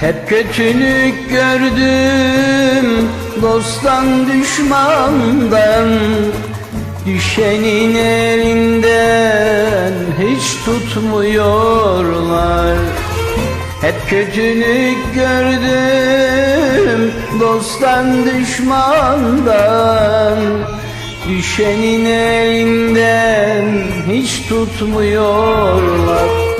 Hep kötülük gördüm Dosttan düşmandan. Düşenin elinden Hiç tutmuyorlar. Hep kötülük gördüm Dosttan düşmandan. Düşenin elinden Hiç tutmuyorlar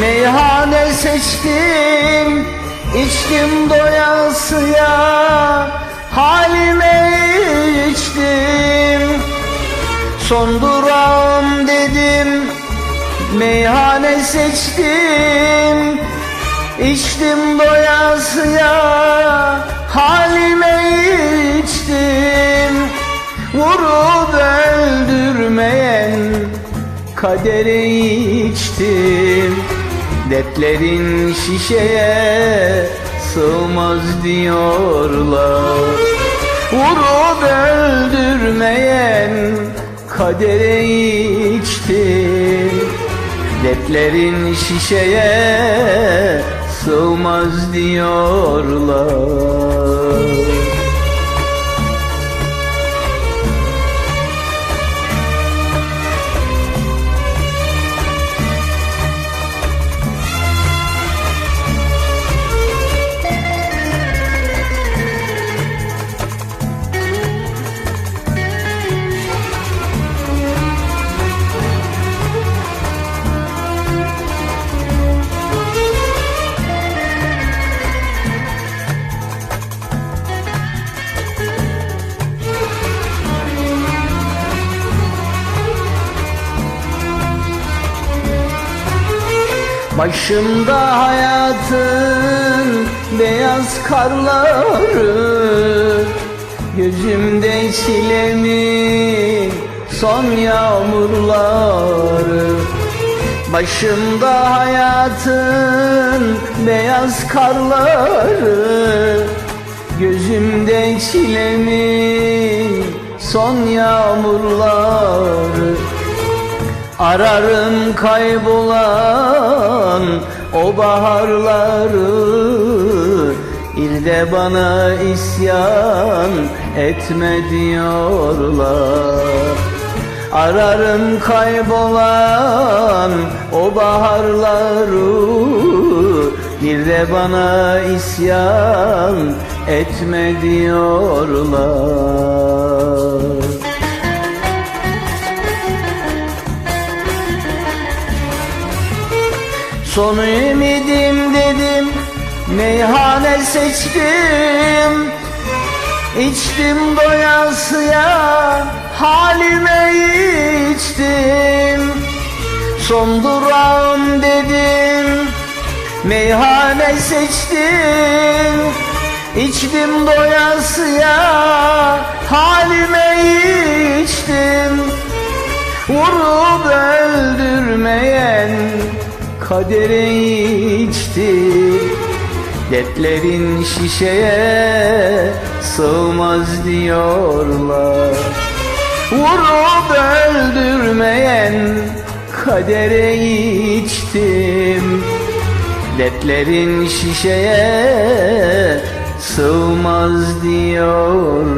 Meyhane seçtim içtim doyasıya Halime içtim. Son durağım dedim Meyhane seçtim içtim doyasıya Halime içtim. Vurup öldürmeyen kadere içtim Dertlerin şişeye sığmaz diyorlar. Vurup öldürmeyen kadere içtim Dertlerin şişeye sığmaz diyorlar Başımda hayatın beyaz karları Gözümde çilemin son yağmurları. Başımda hayatın beyaz karları Gözümde çilemin son yağmurları. Ararım kaybolan o baharları Bir bana isyan etme diyorlar. Ararım kaybolan o baharları Bir de bana isyan etme diyorlar Son ümidim dedim Meyhane seçtim. İçtim doyasıya Halime içtim. Son durağım dedim Meyhane seçtim. İçtim doyasıya Halime içtim. Vurup öldürmeyen kadere içtim Dertlerin şişeye sığmaz diyorlar. Vurup öldürmeyen kadere içtim. Dertlerin şişeye sığmaz diyorlar